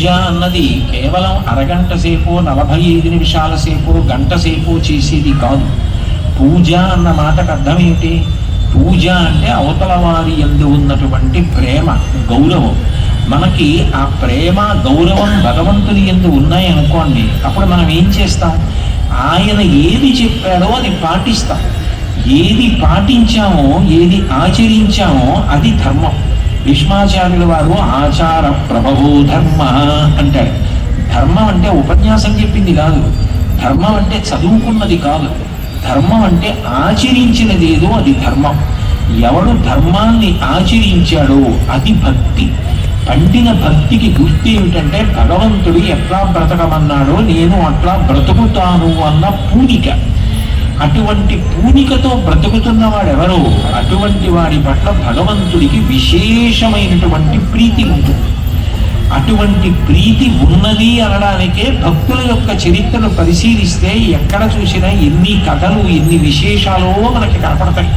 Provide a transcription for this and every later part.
పూజ అన్నది కేవలం అరగంట సేపు నలభై ఐదు నిమిషాల సేపు గంట సేపు చేసేది కాదు. పూజ అన్న మాటకు అర్థం ఏంటి పూజ అంటే అవతల వారి ఎందు ఉన్నటువంటి ప్రేమ గౌరవం. మనకి ఆ ప్రేమ గౌరవం భగవంతుని ఎందు ఉన్నాయనుకోండి అప్పుడు మనం ఏం చేస్తాం? ఆయన ఏది చెప్పాడో అది పాటిస్తాం. ఏది పాటించామో ఏది ఆచరించామో అది ధర్మం. భీష్మాచార్యుల వారు ఆచార ప్రభవో ధర్మ అంటారు. ధర్మం అంటే ఉపన్యాసం చెప్పింది కాదు. ధర్మం అంటే చదువుకున్నది కాదు. ధర్మం అంటే ఆచరించినది ఏదో అది ధర్మం. ఎవడు ధర్మాన్ని ఆచరించాడో అది భక్తి. పండిన భక్తికి గుర్తు ఏమిటంటే భగవంతుడు ఎట్లా బ్రతకమన్నాడో నేను అట్లా బ్రతుకుతాను అన్న పూనిక. అటువంటి పూనికతో బ్రతుకుతున్న వాడెవరో అటువంటి వాడి పట్ల భగవంతుడికి విశేషమైనటువంటి ప్రీతి ఉంటుంది. అటువంటి ప్రీతి ఉన్నది అనడానికే భక్తుల యొక్క చరిత్రను పరిశీలిస్తే ఎక్కడ చూసినా ఎన్ని కథలు ఎన్ని విశేషాలో మనకి కనపడతాయి.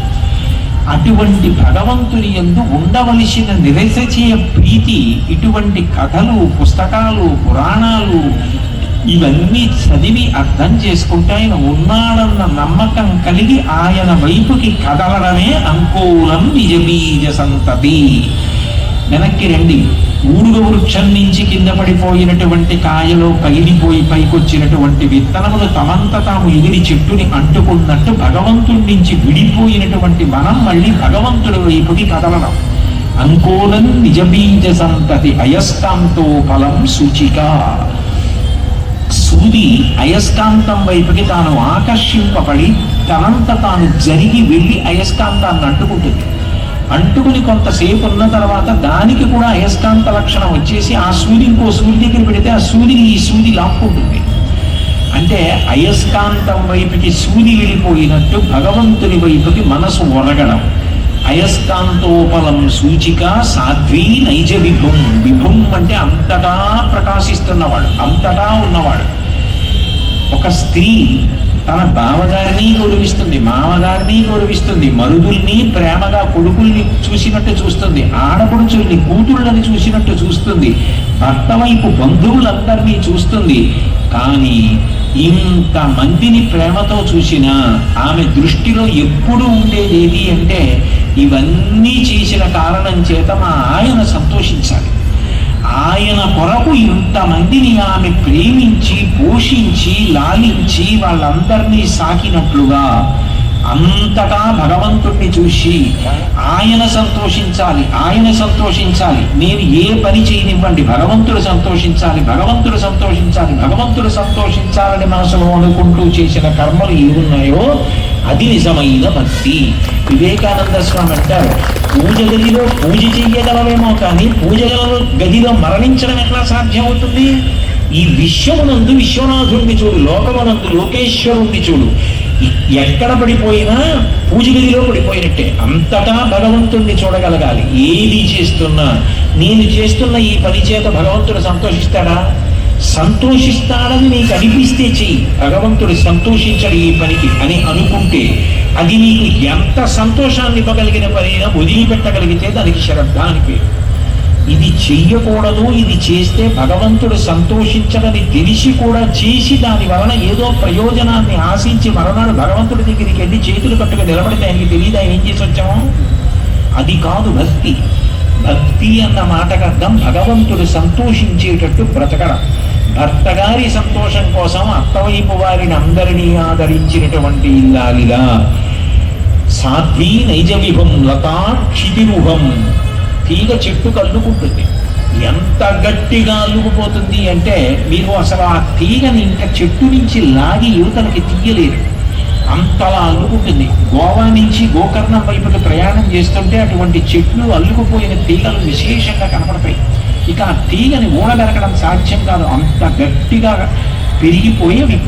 అటువంటి భగవంతుని ఎందు ఉండవలసిన నిరసచీయ ప్రీతి ఇటువంటి కథలు పుస్తకాలు పురాణాలు ఇవన్నీ చదివి అర్థం చేసుకుంటే ఆయన ఉన్నాడన్న నమ్మకం కలిగి ఆయన వైపుకి కదలడమే అంకోలం నిజబీజ సంతతి. వెనక్కి రండి. ఊరుగ వృక్షం నుంచి కింద పడిపోయినటువంటి కాయలో పగిలిపోయి పైకొచ్చినటువంటి విత్తనములు తమంత తాము ఎగిరి చెట్టుని అంటుకున్నట్టు భగవంతుడి నుంచి విడిపోయినటువంటి మనం మళ్ళీ భగవంతుడి వైపుకి కదలడం. అంకోలం నిజబీజ సంతతి అయస్తాంతో ఫలం సూచిక. సూది అయస్కాంతం వైపుకి తాను ఆకర్షింపబడి తనంత తాను జరిగి వెళ్ళి అయస్కాంతాన్ని అంటుకుంటుంది. అంటుకుని కొంతసేపు ఉన్న తర్వాత దానికి కూడా అయస్కాంత లక్షణం వచ్చేసి ఆ సూది ఇంకో సూది దగ్గర పెడితే ఆ సూదిని ఈ సూది లాక్కుంటుంది. అంటే అయస్కాంతం వైపుకి సూది వెళ్ళిపోయినట్టు భగవంతుని వైపుకి మనసు ఒరగడం. అయస్కాంతోపలం సూచిక సాధ్వి నైజ విభుం. విభుం అంటే అంతటా ప్రకాశిస్తున్నవాడు అంతటా ఉన్నవాడు. ఒక స్త్రీ తన బావగారిని గౌరవిస్తుంది మామగారిని గౌరవిస్తుంది మరుదుల్ని ప్రేమగా కొడుకుల్ని చూసినట్టు చూస్తుంది ఆడపడుచుల్ని కూతుళ్ళని చూసినట్టు చూస్తుంది భర్త వైపు బంధువులందరినీ చూస్తుంది. కానీ ఇంత మందిని ప్రేమతో చూసినా ఆమె దృష్టిలో ఎప్పుడు ఉండేది ఏది అంటే ఇవన్నీ చేసిన కారణం చేత మా ఆయన సంతోషించాలి. ఆయన కొరకు ఇంతమందిని ఆమె ప్రేమించి పోషించి లాలించి వాళ్ళందరినీ సాకినట్లుగా అంతటా భగవంతుణ్ణి చూసి ఆయన సంతోషించాలి ఆయన సంతోషించాలి. నేను ఏ పని చేయనివ్వండి భగవంతుడు సంతోషించాలి భగవంతుడు సంతోషించాలి భగవంతుడు సంతోషించాలని మనసులో అనుకుంటూ చేసిన కర్మలు ఏమున్నాయో అది నిజమైన భక్తి. వివేకానంద స్వామి అంటారు పూజ గదిలో పూజ చెయ్యగలమేమో కానీ పూజ గదిలో మరణించడం ఎట్లా సాధ్యమవుతుంది? ఈ విశ్వమునందు విశ్వనాథుడిని చూడు లోకమునందు లోకేశ్వరుణ్ణి చూడు. ఎక్కడ పడిపోయినా పూజ గదిలో పడిపోయినట్టే. అంతటా భగవంతుణ్ణి చూడగలగాలి. ఏది చేస్తున్నా నేను చేస్తున్న ఈ పని చేత భగవంతుడు సంతోషిస్తాడా? సంతోషిస్తాడని నీకు అనిపిస్తే చెయ్యి. భగవంతుడు సంతోషించడు ఈ పనికి అని అనుకుంటే అది నీకు ఎంత సంతోషాన్ని ఇవ్వగలిగిన పనైనా వదిలిపెట్టగలిగితే దానికి శ్రద్ధ అని పేరు. ఇది చెయ్యకూడదు ఇది చేస్తే భగవంతుడు సంతోషించడని తెలిసి కూడా చేసి దాని వలన ఏదో ప్రయోజనాన్ని ఆశించి మరణాడు భగవంతుడి దగ్గరికి వెళ్ళి చేతులు కట్టుకు నిలబడితే ఆయనకి తెలియదు ఆయన ఏం చేసి వచ్చాము? అది కాదు భక్తి. భక్తి అన్న మాటకు అర్థం భగవంతుడు సంతోషించేటట్టు బ్రతకడం. అత్తగారి సంతోషం కోసం అత్తవైపు వారిని అందరినీ ఆదరించినటువంటి ఇల్లాలిగా సాధ్వీ నైజవిభం లతా క్షితిరుహం తీగ చెట్టు కల్లుకుంటుంది ఎంత గట్టిగా అల్లుకుపోతుంది అంటే మీరు అసలు ఆ తీగని ఇంకా చెట్టు నుంచి లాగి యువతలకి తీయలేరు. అంతలా అల్లుకుంటుంది. గోవా నుంచి గోకర్ణం వైపుకి ప్రయాణం చేస్తుంటే అటువంటి చెట్లు అల్లుకుపోయిన తీగలు విశేషంగా కనపడతాయి. ఇక ఆ తీగని ఊడగరకడం సాధ్యం కాదు. అంత గట్టిగా పెరిగిపోయి అవి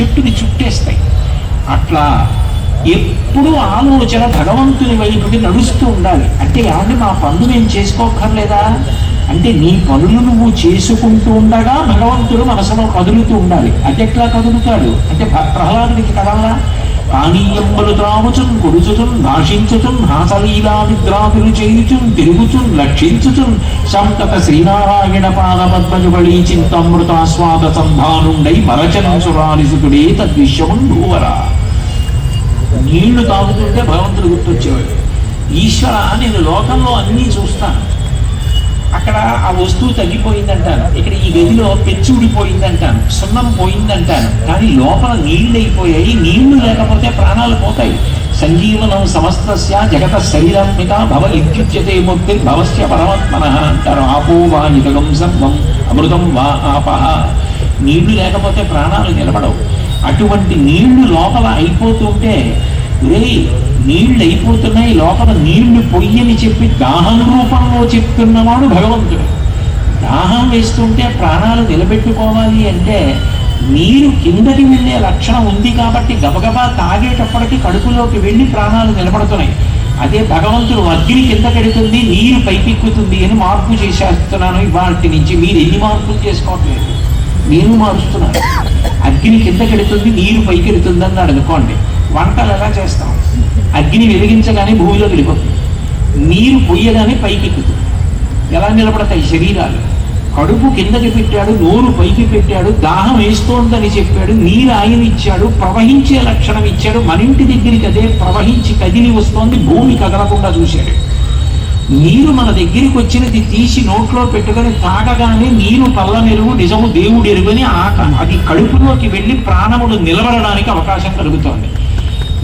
చెట్టుని చుట్టేస్తాయి. అట్లా ఎప్పుడు ఆలోచన భగవంతుని వైపుకి నడుస్తూ ఉండాలి. అంటే ఏమంటే మా పనులు మేము చేసుకోక్కర్లేదా? అంటే నీ పనులు నువ్వు చేసుకుంటూ ఉండగా భగవంతుడు మనసులో కదులుతూ ఉండాలి. అది ఎట్లా కదులుతాడు? అంటే ప్రహ్లాదుడికి కదల్లా పానీయంబలు త్రాగుచున్ కొడుచుచున్ భాషించుచున్ హాసలీలా నిద్రాదులు చేయుచున్ తిరుగుచున్ లక్షించుచున్ సంతత శ్రీనారాయణ పాద పద్మజుబడి చింతమృతాస్వాద సంధానుండై మరచన సురారిసుకుడే తద్విశ్వమున్ భూవరా నీళ్ళు తాగుతుంటే భగవంతుడు గుర్తొచ్చేవాడు ఈశ్వర నేను లోకంలో అన్నీ చూస్తాను. అక్కడ ఆ వస్తువు తగ్గిపోయిందంటాను. ఇక్కడ ఈ గదిలో పెచ్చు ఊడిపోయిందంటాను. సున్నం పోయిందంటాను. కానీ లోపల నీళ్ళు అయిపోయాయి నీళ్ళు లేకపోతే ప్రాణాలు పోతాయి. సంజీవనం సమస్తస్య జగత శరీరాత్మిక భవ ఇత్యుచ్యతే ముక్తి భవస్య పరమాత్మన అంటారు. ఆపో వా నిగం సర్వం అమృతం వా ఆపహ నీళ్ళు లేకపోతే ప్రాణాలు నిలబడవు. అటువంటి నీళ్ళు లోపల అయిపోతుంటే రే నీళ్ళు అయిపోతున్నాయి లోపల నీళ్ళు పొయ్యని చెప్పి దాహం రూపంలో చెప్తున్నవాడు భగవంతుడు. దాహం వేస్తుంటే ప్రాణాలు నిలబెట్టుకోవాలి అంటే నీరు కిందకి వెళ్ళే లక్షణం ఉంది కాబట్టి గబగబా తాగేటప్పటికి కడుపులోకి వెళ్ళి ప్రాణాలు నిలబడుతున్నాయి. అదే భగవంతుడు అగ్ని కిందకెడుతుంది నీరు పైకెక్కుతుంది అని మార్పు చేసేస్తున్నాను ఇవాటి నుంచి. మీరు ఎన్ని మార్పులు చేసుకోవట్లేదు? నేను మారుస్తున్నాను. అగ్ని కిందకెడుతుంది నీరు పైకి అన్నాడు అనుకోండి. వంటలు ఎలా చేస్తాం? అగ్ని వెలిగించగానే భూమిలో వెళ్ళిపోతుంది నీరు పొయ్యగానే పైకి ఎక్కుతుంది. ఎలా నిలబడతాయి శరీరాలు? కడుపు కిందకి పెట్టాడు నోరు పైకి పెట్టాడు దాహం వేస్తోందని చెప్పాడు నీరు ఆయన ఇచ్చాడు ప్రవహించే లక్షణం ఇచ్చాడు మన ఇంటి దగ్గరికి అదే ప్రవహించి కదిలి వస్తోంది భూమి కదలకుండా చూశాడు. నీరు మన దగ్గరికి వచ్చినది తీసి నోట్లో పెట్టుకొని తాగగానే నీరు పల్ల నిజము దేవుడు ఎరుగని ఆక అది కడుపులోకి వెళ్ళి ప్రాణములు నిలబడడానికి అవకాశం కలుగుతోంది.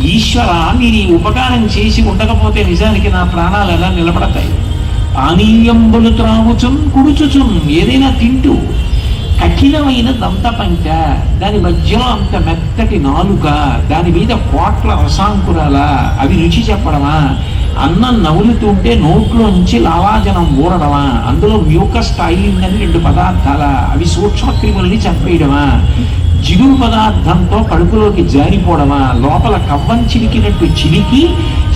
ఈశ్వర మీరు ఈ ఉపకారం చేసి ఉండకపోతే నిజానికి నా ప్రాణాలు ఎలా నిలబడతాయి? పానీయంబులు త్రాగుచున్ కుడుచుచున్ ఏదైనా తింటూ కఠినమైన దంతపంచ దాని మధ్యలో అంత మెత్తటి నాలుక దాని మీద కోట్ల రసాంకురాల అవి రుచి చెప్పడమా? అన్నం నవ్వులుతుంటే నోట్లోంచి లావాజనం ఊరడమా? అందులో మ్యూకస్ టైలింగ్ రెండు పదార్థాల అవి సూక్ష్మక్రిముల్ని చంపేయడమా? జిగురు పదార్థంతో కడుపులోకి జారిపోవడమా? లోపల కవ్వం చిలికినట్టు చిలికి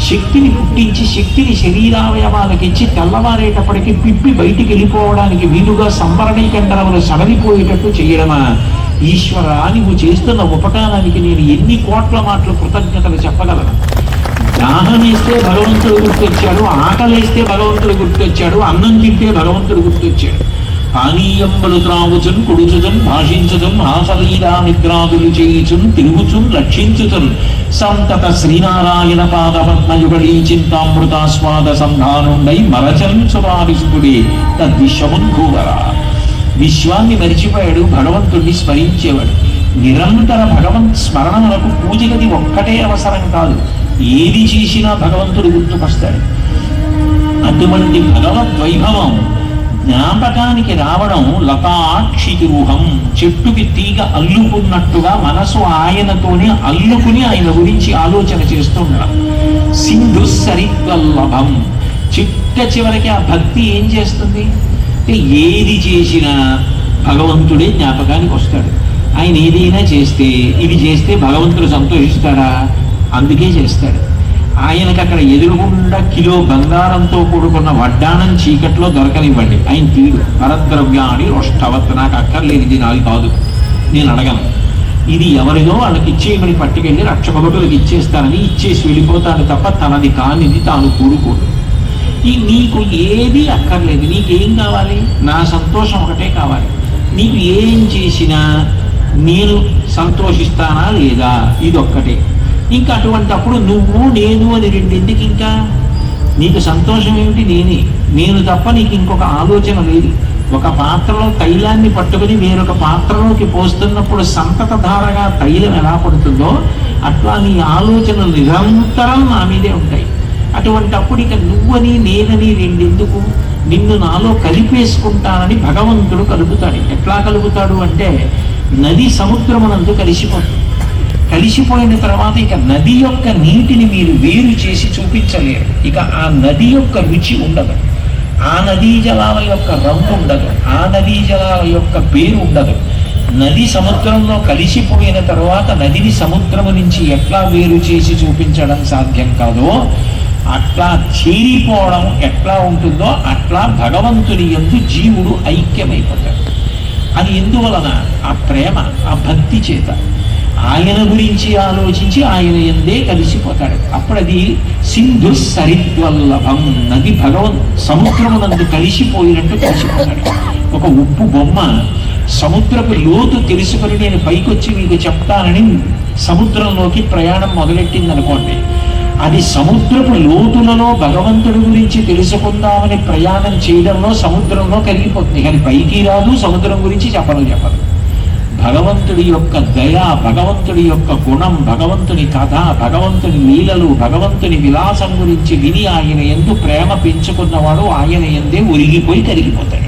శక్తిని పుట్టించి శక్తిని శరీరావయవాలకిచ్చి తెల్లవారేటప్పటికి పిప్పి బయటికి వెళ్ళిపోవడానికి వీలుగా సంవరణీకండరములు సడలిపోయేటట్టు చేయడమా? ఈశ్వర నువ్వు చేస్తున్న ఉపకారానికి నేను ఎన్ని కోట్ల మాటలు కృతజ్ఞతలు చెప్పగలను? దాహం వేస్తే భగవంతుడు గుర్తొచ్చాడు ఆకలేస్తే భగవంతుడు గుర్తొచ్చాడు అన్నం తింటే భగవంతుడు గుర్తొచ్చాడు. పానీయంబలు త్రాగుచున్ కుడుచుచున్ భాషించుచున్ హాసలీలా నిద్రాదులు చేయుచున్ తిరుగుచున్ లక్షించుచున్ సంతత శ్రీనారాయణ పాద పద్మయుగళీ చింతామృతాస్వాద సంధానుండై మరచన్ సురారిసుకుడి తద్విశ్వమున్ భూవరా. విశ్వాన్ని మరిచిపోయాడు భగవంతుణ్ణి స్మరించేవాడు. నిరంతర భగవంత్ స్మరణములకు పూజగది ఒక్కటే అవసరం కాదు. ఏది చేసినా భగవంతుడు గుర్తుకొస్తాడు. అటువంటి భగవద్ వైభవం జ్ఞాపకానికి రావడం లతాక్షితిరుహం చెట్టుకి తీగ అల్లుకున్నట్టుగా మనసు ఆయనతోనే అల్లుకుని ఆయన గురించి ఆలోచన చేస్తూ ఉండడం. సింధు సరిత్వల్లభం చిట్ట చివరికి ఆ భక్తి ఏం చేస్తుంది? అంటే ఏది చేసినా భగవంతుడే జ్ఞాపకానికి వస్తాడు. ఆయన ఏదైనా చేస్తే ఇది చేస్తే భగవంతుడు సంతోషిస్తాడా? అందుకే చేస్తాడు. ఆయనకు అక్కడ ఎదురుగుండా కిలో బంగారంతో కూడుకున్న వడ్డానం చీకట్లో దొరకనివ్వండి. ఆయన తీరు పరద్రవ్యాన్ని రోష్టవత్ నాకు అక్కర్లేదు ఇది నాది కాదు. నేను అడగను. ఇది ఎవరిదో వాళ్ళకి ఇచ్చేయమని పట్టుకెళ్ళి రక్షభటులకు ఇచ్చేస్తానని ఇచ్చేసి వెళ్ళిపోతాను తప్ప తనది కానిది తాను కూడుకోడు. ఈ నీకు ఏది అక్కర్లేదు నీకేం కావాలి? నా సంతోషం ఒకటే కావాలి. నీకు ఏం చేసినా నేను సంతోషిస్తానా లేదా? ఇది ఒక్కటే ఇంకా అటువంటప్పుడు నువ్వు నేను అని రెండింటికి ఇంకా? నీకు సంతోషం ఏమిటి? నేనే. నేను తప్ప నీకు ఇంకొక ఆలోచన లేదు. ఒక పాత్రలో తైలాన్ని పట్టుకుని వేరొక పాత్రలోకి పోస్తున్నప్పుడు సంతత ధారగా తైలం ఎలా పడుతుందో అట్లా నీ ఆలోచనలు నిరంతరం నా మీదే ఉంటాయి. అటువంటి అప్పుడు ఇక నువ్వని నేనని రెండెందుకు? నిన్ను నాలో కలిపేసుకుంటానని భగవంతుడు కలుపుతాడు. ఎట్లా కలుపుతాడు అంటే నది సముద్రమునందు కలిసిపోతుంది. కలిసిపోయిన తర్వాత ఇక నది యొక్క నీటిని మీరు వేరు చేసి చూపించలేరు. ఇక ఆ నది యొక్క రుచి ఉండదు. ఆ నదీ జలాల యొక్క రంగు ఉండదు. ఆ నదీ జలాల యొక్క పేరు ఉండదు. నది సముద్రంలో కలిసిపోయిన తర్వాత నదిని సముద్రము నుంచి ఎట్లా వేరు చేసి చూపించడం సాధ్యం కాదో అట్లా చేరిపోవడం ఎట్లా ఉంటుందో అట్లా భగవంతుని ఎందు జీవుడు ఐక్యమైపోతాడు. అది ఎందువలన? ఆ ప్రేమ ఆ భక్తి చేత. ఆయన గురించి ఆలోచించి ఆయన ఎందే కలిసిపోతాడు. అప్పుడు అది సింధు సరిద్వల్లభం నది భగవన్ సముద్రమునందు కలిసిపోయినట్టు కలిసిపోతాడు ఒక ఉప్పు బొమ్మ సముద్రపు లోతు తెలుసుకొని నేను పైకొచ్చి మీకు చెప్తానని సముద్రంలోకి ప్రయాణం మొదలెట్టింది అనుకోండి అది సముద్రపు లోతులలో భగవంతుడి గురించి తెలుసుకుందామని ప్రయాణం చేయడంలో సముద్రంలో కలిగిపోతుంది కానీ పైకి రాదు సముద్రం గురించి చెప్పను చెప్పదు భగవంతుడి యొక్క దయ భగవంతుడి యొక్క గుణం భగవంతుని కథ భగవంతుని లీలలు భగవంతుని విలాసం గురించి విని ఆయన ఎందు ప్రేమ పెంచుకున్నవాడు ఆయన ఎందే ఉరిగిపోయి కరిగిపోతాడు.